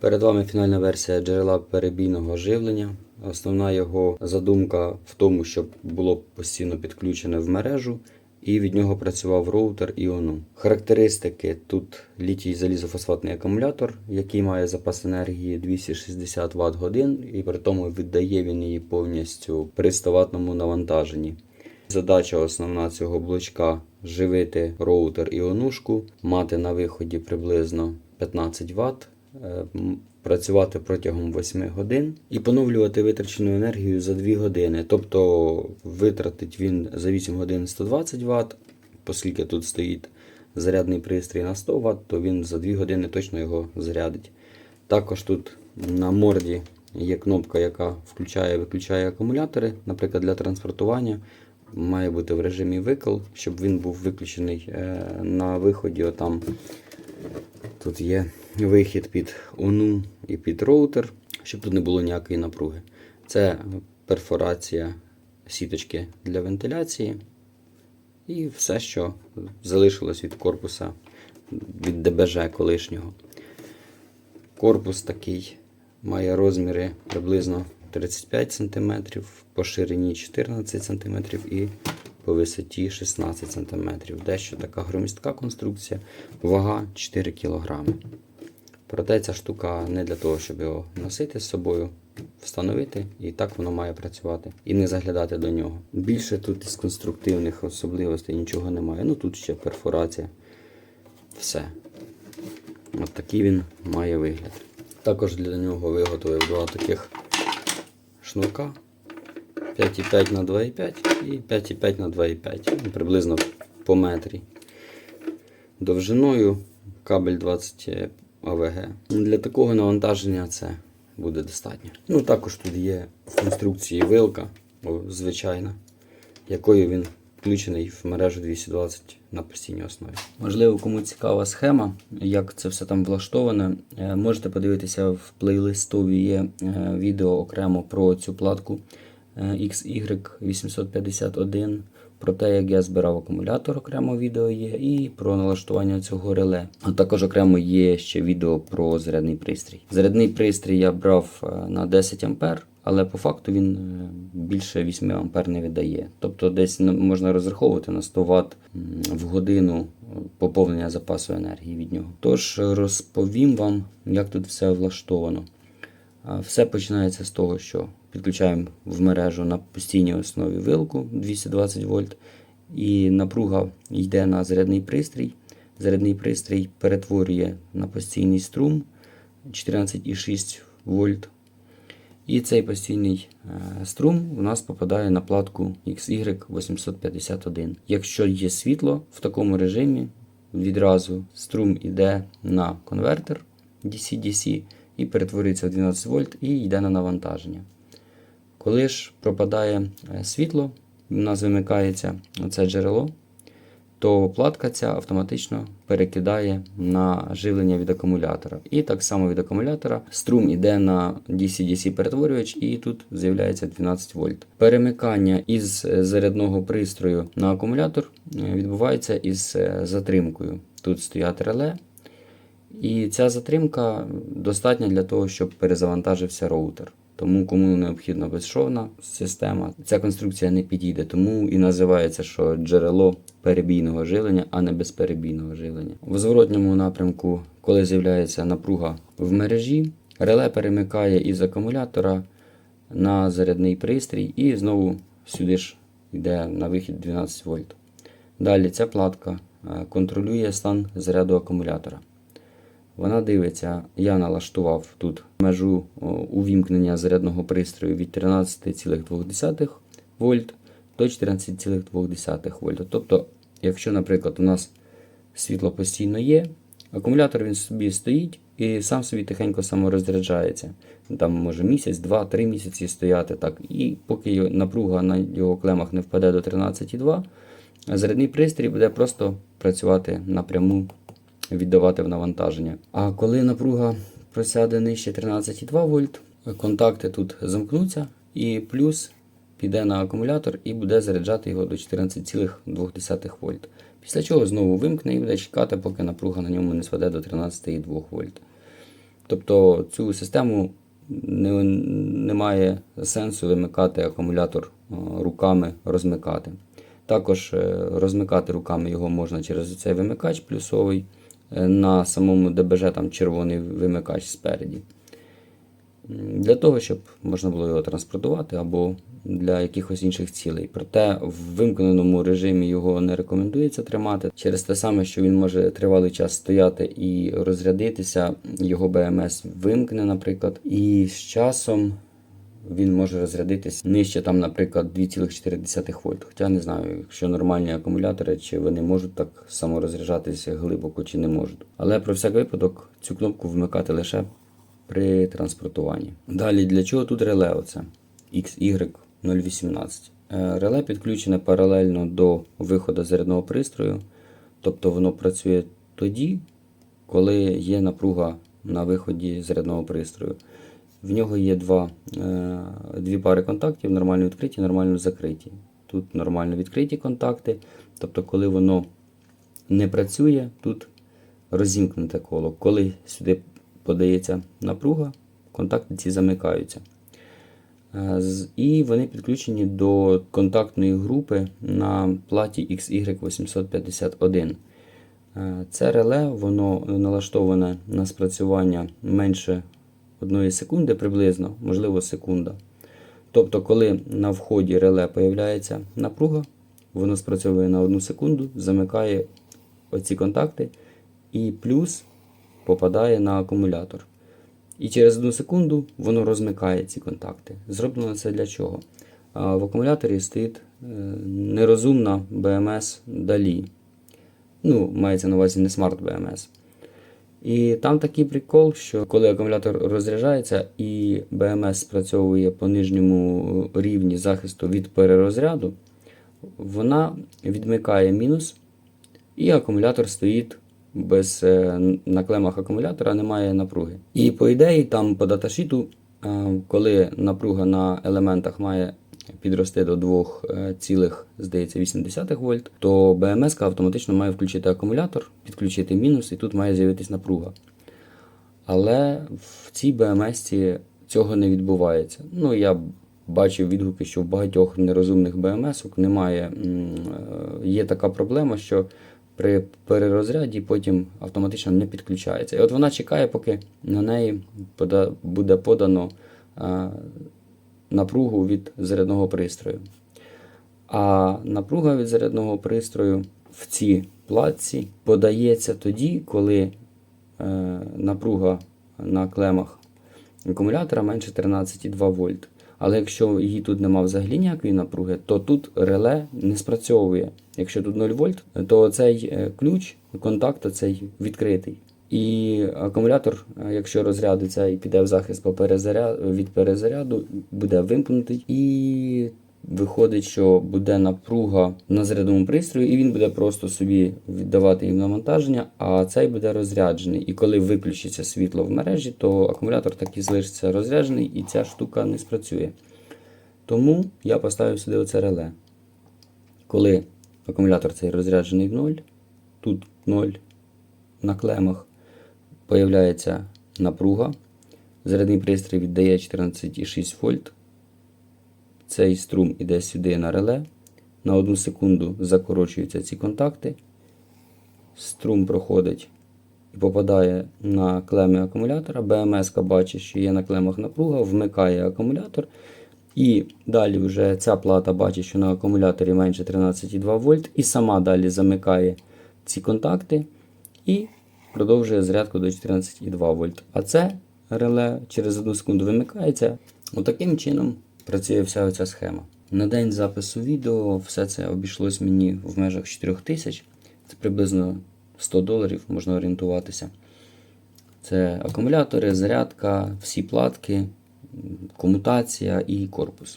Перед вами фінальна версія джерела перебійного живлення. Основна його задумка в тому, щоб було постійно підключене в мережу і від нього працював роутер і ОНУ. Характеристики тут літій залізофосфатний акумулятор, який має запас енергії 260 Вт годин, і при тому віддає він її повністю при 100 ватному навантаженні. Задача основна цього блочка живити роутер і онушку, мати на виході приблизно 15 Вт, працювати протягом 8 годин і поновлювати витрачену енергію за 2 години. Тобто витратить він за 8 годин 120 Вт, оскільки тут стоїть зарядний пристрій на 100 Вт, то він за 2 години точно його зарядить. Також тут на морді є кнопка, яка включає і виключає акумулятори, наприклад, для транспортування. Має бути в режимі викл, щоб він був виключений е, на виході. Отам тут є вихід під ОНУ і під роутер, щоб тут не було ніякої напруги. Це перфорація сіточки для вентиляції. І все, що залишилось від корпуса від ДБЖ колишнього. Корпус такий має розміри приблизно 35 см, по ширині 14 см і по висоті 16 см. Дещо така громістка конструкція, вага 4 кг. Проте ця штука не для того, щоб його носити з собою, встановити, і так воно має працювати, і не заглядати до нього. Більше тут із конструктивних особливостей нічого немає. Ну тут ще перфорація. Все. От такий він має вигляд. Також для нього виготовив два таких шнурка 5,5 на 2,5 і 5,5 на 2,5. Ну, Приблизно по метрі. Довжиною кабель 20 АВГ. Для такого навантаження це буде достатньо. Ну, також тут є в конструкції вилка, звичайна, якою він включений в мережу 220 на постійній основі. Можливо, кому цікава схема, як це все там влаштоване, е, можете подивитися в плейлистові є е, відео окремо про цю платку е, XY851, про те, як я збирав акумулятор, окремо відео є, і про налаштування цього реле. А також окремо є ще відео про зарядний пристрій. Зарядний пристрій я брав е, на 10 А, але по факту він е, більше 8 ампер не видає. Тобто десь ну, можна розраховувати на 100 Вт в годину е, поповнення запасу енергії від нього. Тож розповім вам, як тут все влаштовано. Все починається з того, що підключаємо в мережу на постійній основі вилку 220 вольт, і напруга йде на зарядний пристрій. Зарядний пристрій перетворює на постійний струм 14,6 вольт. І цей постійний е, струм у нас попадає на платку XY851. Якщо є світло в такому режимі, відразу струм йде на конвертер DC-DC і перетворюється в 12 вольт і йде на навантаження. Коли ж пропадає е, світло, у нас вимикається це джерело, то платка ця автоматично перекидає на живлення від акумулятора. І так само від акумулятора струм іде на DC-DC перетворювач, і тут з'являється 12 вольт. Перемикання із е, зарядного пристрою на акумулятор е, відбувається із затримкою. Тут стоять реле. І ця затримка достатня для того, щоб перезавантажився роутер. Тому кому необхідна безшовна система, ця конструкція не підійде, тому і називається, що джерело перебійного живлення, а не безперебійного живлення. В зворотньому напрямку, коли з'являється напруга в мережі, реле перемикає із акумулятора на зарядний пристрій і знову сюди ж йде на вихід 12 вольт. Далі ця платка е, контролює стан заряду акумулятора. Вона дивиться, я налаштував тут межу увімкнення зарядного пристрою від 13,2 вольт до 14,2 вольт. Тобто, якщо, наприклад, у нас світло постійно є, акумулятор він собі стоїть і сам собі тихенько саморозряджається. Там може місяць, два, три місяці стояти так. І поки напруга на його клемах не впаде до 13,2, зарядний пристрій буде просто працювати напряму віддавати в навантаження. А коли напруга просяде нижче 13,2 вольт, контакти тут замкнуться, і плюс піде на акумулятор і буде заряджати його до 14,2 вольт. Після чого знову вимкне і буде чекати, поки напруга на ньому не сведе до 13,2 вольт. Тобто цю систему не, немає сенсу вимикати акумулятор е, руками, розмикати. Також е, розмикати руками його можна через цей вимикач плюсовий. Е, На самому ДБЖ там червоний вимикач спереді. Для того, щоб можна було його транспортувати або для якихось інших цілей. Проте в вимкненому режимі його не рекомендується тримати через те саме, що він може тривалий час стояти і розрядитися. Його БМС вимкне, наприклад, і з часом він може розрядитись нижче, там, наприклад, 2,4 вольт. Хоча не знаю, якщо нормальні акумулятори, чи вони можуть так саморозряджатися глибоко, чи не можуть. Але про всяк випадок цю кнопку вмикати лише при транспортуванні. Далі для чого тут реле? Оце XY018. Е, Реле підключене паралельно до виходу зарядного пристрою, тобто воно працює тоді, коли є напруга на виході зарядного пристрою. В нього є два, е, дві пари контактів, нормально відкриті, нормально закриті. Тут нормально відкриті контакти, тобто, коли воно не працює, тут розімкнуте коло. Коли сюди подається напруга, контакти ці замикаються. Е, І вони підключені до контактної групи на платі XY851. Е, Це реле, воно налаштоване на спрацювання менше 1 секунди приблизно, можливо, секунда. Тобто, коли на вході реле появляється напруга, воно спрацьовує на 1 секунду, замикає оці контакти і плюс попадає на акумулятор. І через 1 секунду воно розмикає ці контакти. Зроблено це для чого? В акумуляторі стоїть е, нерозумна BMS далі. Ну, мається на увазі не смарт BMS. І там такий прикол, що коли акумулятор розряджається і BMS спрацьовує по нижньому рівні захисту від перерозряду, вона відмикає мінус, і акумулятор стоїть без е, на клемах акумулятора немає напруги. І по ідеї, там по даташіту, е, коли напруга на елементах має підрости до 2,8 вольт, то BMS автоматично має включити акумулятор, підключити мінус, і тут має з'явитись напруга. Але в цій BMS цього не відбувається. Ну, я бачив відгуки, що в багатьох нерозумних BMS немає. е, Є така проблема, що при перерозряді потім автоматично не підключається. І от вона чекає, поки на неї буде подано е, напругу від зарядного пристрою. А напруга від зарядного пристрою в цій платці подається тоді, коли е, напруга на клемах акумулятора менше 13,2 вольт. Але якщо її тут нема взагалі ніякої напруги, то тут реле не спрацьовує. Якщо тут 0 вольт, то цей е, ключ контакту цей відкритий. І акумулятор, е, якщо розрядиться і піде в захист по перезаря- від перезаряду, буде вимкнутий і виходить, що буде напруга на зарядному пристрої, і він буде просто собі віддавати їм навантаження, а цей буде розряджений. І коли виключиться світло в мережі, то акумулятор так і залишиться розряджений, і ця штука не спрацює. Тому я поставив сюди оце реле. Коли акумулятор цей розряджений в 0, тут 0 на клемах, появляється напруга. Зарядний пристрій віддає 14,6 вольт. Цей струм іде сюди на реле. На одну секунду закорочуються ці контакти. Струм проходить і попадає на клеми акумулятора. БМС бачить, що є на клемах напруга, вмикає акумулятор. І далі вже ця плата бачить, що на акумуляторі менше 13,2 вольт, і сама далі замикає ці контакти і продовжує зарядку до 14,2 вольт. А це реле через одну секунду вимикається. Отаким чином працює вся ця схема. На день запису відео все це обійшлось мені в межах 4000. Це приблизно 100 доларів, можна орієнтуватися. Це акумулятори, зарядка, всі платки, комутація і корпус.